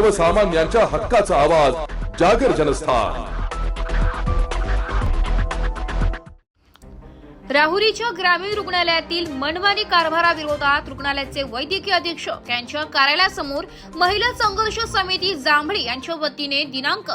सर्वसामान्यांच्या हक्काचा आवाज जागर जनस्थान. राहुरीच्या ग्रामीण रुग्णालयातील मनमानी कारभाराविरोधात रुग्णालयाचे वैद्यकीय अधीक्षक यांच्या कार्यालयासमोर महिला संघर्ष समिती जांभळी यांच्या वतीने दिनांक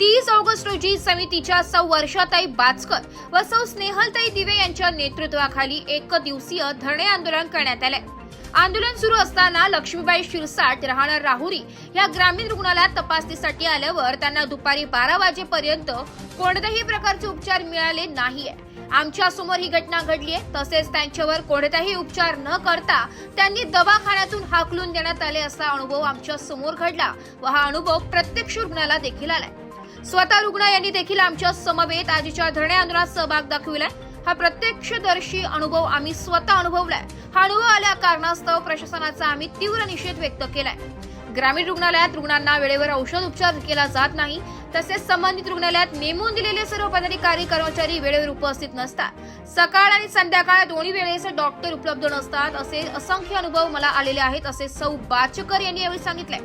तीस ऑगस्ट रोजी समितीच्या सौ वर्षाताई बाचकर व सौ स्नेहलताई दिवे यांच्या नेतृत्वाखाली एक दिवसीय धरणे आंदोलन करण्यात आले आंदोलन सुरू असताना लक्ष्मीबाई शिरसाट राहणार राहुरी या ग्रामीण रुग्णालयात तपासणीसाठी आल्यावर त्यांना दुपारी बारा वाजेपर्यंत कोणत्याही प्रकारचे उपचार मिळाले नाहीये. आमच्यासमोर ही घटना घडली आहे तसेच त्यांच्यावर कोणताही उपचार न करता त्यांनी दवाखान्यातून हाकलून देण्यात आले असा अनुभव आमच्यासमोर घडला व हा अनुभव प्रत्यक्ष रुग्णाला देखील आलाय. स्वतः रुग्ण यांनी देखील आमच्या समवेत आजीच्या धरणे आंदोलनात सहभाग दाखविलाय. हा प्रत्यक्षदर्शी अनुभव आम्ही स्वतः अनुभवलाय. हा अनुभव आल्या कारणास्तव प्रशासनाचा आम्ही तीव्र निषेध व्यक्त केलाय. ग्रामीण रुग्णालयात रुग्णांना वेळेवर औषध उपचार केला जात नाही. तसेच संबंधित रुग्णालयात नेमून दिलेले सर्व पदाधिकारी कर्मचारी वेळेवर उपस्थित नसतात. सकाळ आणि संध्याकाळ दोन्ही वेळेस डॉक्टर उपलब्ध नसतात असे असंख्य अनुभव मला आलेले आहेत असे सौ बाचकर यांनी यावेळी सांगितले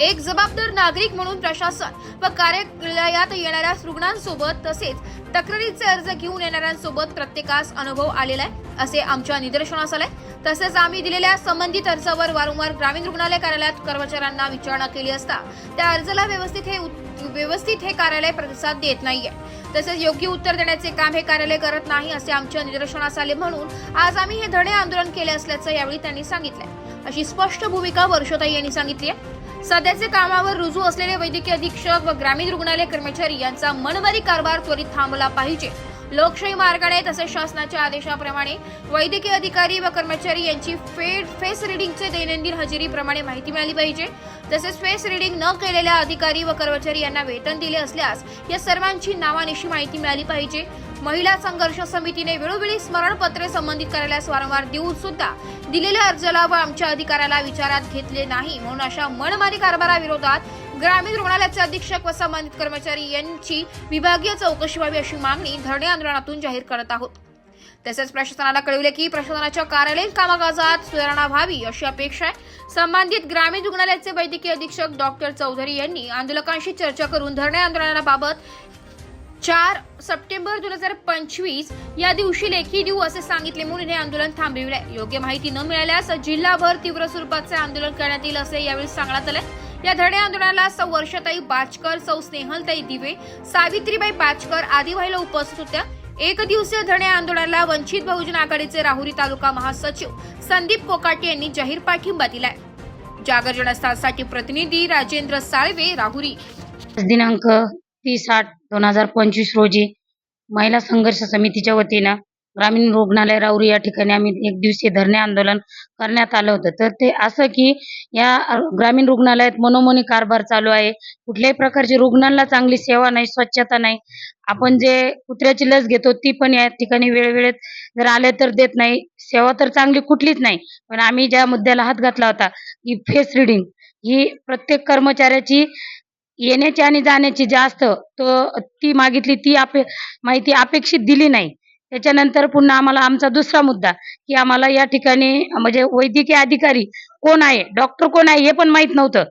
एक जबाबदार नागरिक म्हणून प्रशासन व कार्यालयात येणाऱ्या रुग्णांसोबत तसेच तक्रारीचे अर्ज घेऊन येणाऱ्यांसोबत प्रत्येकास अनुभव आलेला आहे असे आमच्या निदर्शनास आलंय. तसेच आम्ही दिलेल्या संबंधित अर्जावर वारंवार ग्रामीण रुग्णालय कार्यालयात कर्मचाऱ्यांना विचारणा केली असता त्या अर्जाला व्यवस्थित हे व्यवस्थित हे कार्यालय प्रतिसाद देत नाहीये. तसेच योग्य उत्तर देण्याचे काम हे कार्यालय करत नाही असे आमच्या निदर्शनास आले म्हणून आज आम्ही हे धडे आंदोलन केले असल्याचं यावेळी त्यांनी सांगितलंय. अशी स्पष्ट भूमिका वर्षोताई यांनी सांगितली आहे. सध्याचे कामावर रुजू असलेले वैद्यकीय अधीक्षक व ग्रामीण रुग्णालय कर्मचारी यांचा मनमारी कारभार त्वरित थांबला पाहिजे. लोकशाही मार्गाने तसेच शासनाच्या आदेशाप्रमाणे वैद्यकीय अधिकारी व कर्मचारी यांची फे फेस रिडिंगचे दैनंदिन हजेरीप्रमाणे माहिती मिळाली पाहिजे. तसेच फेस रिडिंग न केलेल्या अधिकारी व कर्मचारी यांना वेतन दिले असल्यास या सर्वांची नावानिशी माहिती मिळाली पाहिजे. महिला संघर्ष समितीने वेळोवेळी स्मरणपत्रे संबंधित कार्यालयास वारंवार देऊन सुद्धा दिलेल्या अर्जाला व आमच्या अधिकाऱ्याला विचारात घेतले नाही. म्हणून अशा मनमारी कारभाराविरोधात ग्रामीण रुग्णालयाचे अधीक्षक व संबंधित कर्मचारी यांची विभागीय चौकशी व्हावी अशी मागणी धरणे आंदोलनातून जाहीर करत आहोत. तसेच प्रशासनाला कळविले की प्रशासनाच्या कार्यालयीन कामकाजात सुधारणा व्हावी अशी अपेक्षा आहे. संबंधित ग्रामीण रुग्णालयाचे वैद्यकीय अधीक्षक डॉक्टर चौधरी यांनी आंदोलकांशी चर्चा करून धरणे आंदोलनाबाबत चार सप्टेंबर दोन हजार पंचवीस या दिवशी लेखी देऊ असे सांगितले म्हणून हे आंदोलन थांबविले आहे. योग्य माहिती न मिळाल्यास जिल्हाभर तीव्र स्वरूपाचे आंदोलन करण्यात येईल असे यावेळी सांगण्यात आले या धडे आंदोलनाला सौ वर्षताई बाचकर सौ स्नेहलताई दिवे सावित्रीबाई बाचकर आदी महिला उपस्थित होत्या. एक दिवसीय धडे आंदोलनाला वंचित बहुजन आघाडीचे राहुरी तालुका महासचिव संदीप कोकाटे यांनी जाहीर पाठिंबा दिलाय. जागर जनस्थानसाठी प्रतिनिधी राजेंद्र साळवे राहुरी. दिनांक तीस आठ दोन हजार पंचवीस रोजी महिला संघर्ष समितीच्या वतीनं ग्रामीण रुग्णालय राऊरी या ठिकाणी आम्ही एक दिवसीय धरणे आंदोलन करण्यात आलं होतं. तर ते असं की या ग्रामीण रुग्णालयात मनोमनी कारभार चालू आहे. कुठल्याही प्रकारची रुग्णांना चांगली सेवा नाही स्वच्छता नाही. आपण जे कुत्र्याची लस घेतो ती पण या ठिकाणी वेळोवेळेत जर आले तर देत नाही. सेवा तर चांगली कुठलीच नाही. पण आम्ही ज्या मुद्द्याला हात घातला होता की फेस रिडिंग ही प्रत्येक कर्मचाऱ्याची येण्याची आणि जाण्याची जास्त तो ती मागितली ती आपे माहिती अपेक्षित दिली नाही. त्याच्यानंतर पुन्हा आम्हाला आमचा दुसरा मुद्दा की आम्हाला या ठिकाणी म्हणजे वैद्यकीय अधिकारी कोण आहे डॉक्टर कोण आहे हे पण माहीत नव्हतं.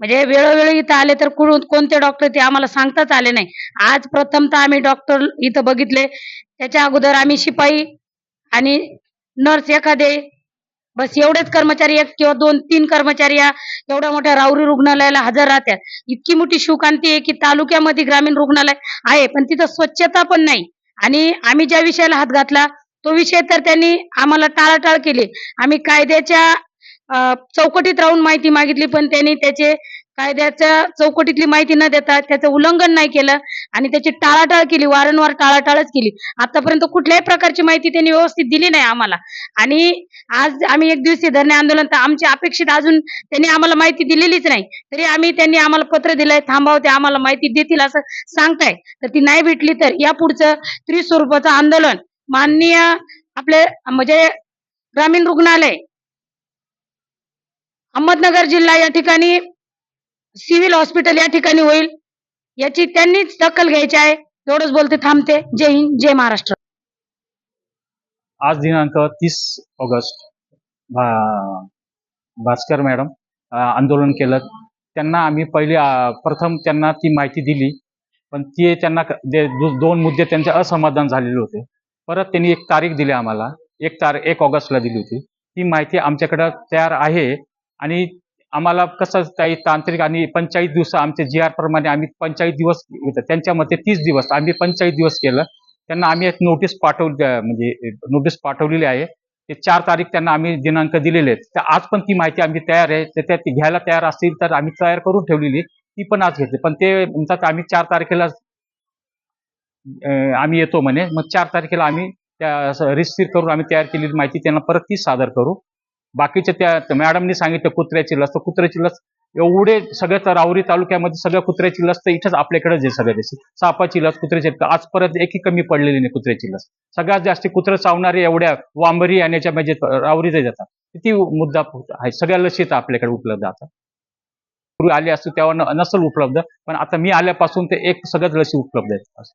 म्हणजे वेळोवेळी इथं आले तर कुठून कोणते डॉक्टर ते आम्हाला सांगताच आले नाही. आज प्रथमतः आम्ही डॉक्टर इथं बघितले. त्याच्या अगोदर आम्ही शिपाई आणि नर्स एखादे बस एवढेच कर्मचारी एक किंवा दोन तीन कर्मचारी या एवढ्या मोठ्या राऊरी रुग्णालयाला हजर राहतात इतकी मोठी शिवकांती आहे की तालुक्यामध्ये ग्रामीण रुग्णालय आहे पण तिथं स्वच्छता पण नाही. आणि आम्ही ज्या विषयाला हात घातला तो विषय तर त्यांनी आम्हाला टाळाटाळ केली. आम्ही कायद्याच्या चौकटीत राहून माहिती मागितली पण त्यांनी त्याचे कायद्याच्या चौकटीतली माहिती न देता त्याचं उल्लंघन नाही केलं आणि त्याची टाळाटाळ केली वारंवार टाळाटाळच केली. आतापर्यंत कुठल्याही प्रकारची माहिती त्यांनी व्यवस्थित दिली नाही आम्हाला. आणि आज आम्ही एक दिवसीय धरणे आंदोलन तर आमची अपेक्षित अजून त्यांनी आम्हाला माहिती दिलेलीच नाही. तरी आम्ही त्यांनी आम्हाला पत्र दिलंय थांबाव ते आम्हाला माहिती देतील असं सांगताय. तर ती नाही भेटली तर या पुढचं त्रिस्वरूपाचं आंदोलन माननीय आपले म्हणजे ग्रामीण रुग्णालय अहमदनगर जिल्हा या ठिकाणी सिव्हिल हॉस्पिटल या ठिकाणी होईल. याची त्यांनीच दखल घ्यायची आहे. एवढंच बोलते थांबते. जय हिंद जय महाराष्ट्र. आज दिनांक तीस ऑगस्ट. भा भास्कर मॅडम आंदोलन केलं. त्यांना आम्ही पहिले प्रथम त्यांना ती माहिती दिली. पण ती त्यांना दोन मुद्दे त्यांचे असमाधान झालेले होते. परत त्यांनी एक तारीख दिली आम्हाला. एक तारीख एक ऑगस्टला दिली होती. ती माहिती आमच्याकडं तयार आहे. आणि आम्हाला कसं काही तांत्रिक आणि पंचाळीस दिवस आमचे जी आर प्रमाणे आम्ही पंचाळीस दिवस त्यांच्या मते तीस दिवस आम्ही पंचाळीस दिवस केलं. त्यांना आम्ही एक नोटीस पाठवली म्हणजे नोटीस पाठवलेली आहे. ते चार तारीख त्यांना आम्ही दिनांक दिलेले आहेत. तर आज पण ती माहिती आम्ही तयार आहे. तर त्या ती घ्यायला तयार असतील तर आम्ही तयार करून ठेवलेली ती पण आज घेतली. पण ते म्हणतात आम्ही चार तारखेला आम्ही येतो म्हणे. मग चार तारखेला आम्ही त्या रिस्थिर करून आम्ही तयार केलेली माहिती त्यांना परत ती सादर करू. बाकीच्या त्या मॅडमनी सांगितलं कुत्र्याची लस तर कुत्र्याची लस एवढे सगळ्या तर तालुक्यामध्ये सगळ्या कुत्र्याची लस तर इथंच आपल्याकडेच आहे सगळ्या देशी सापाची लस कुत्र्याची आजपर्यंत एकही कमी पडलेली नाही कुत्र्याची लस. सगळ्यात जास्त कुत्र चावणारे एवढ्या वांबरी आणि याच्या म्हणजे रावरी जातात. किती मुद्दा आहे. सगळ्या लसी इथं आपल्याकडे उपलब्ध आता. पूर्वी आले असतो तेव्हा नसल नसेल उपलब्ध. पण आता मी आल्यापासून ते एक सगळ्याच लसी उपलब्ध आहेत.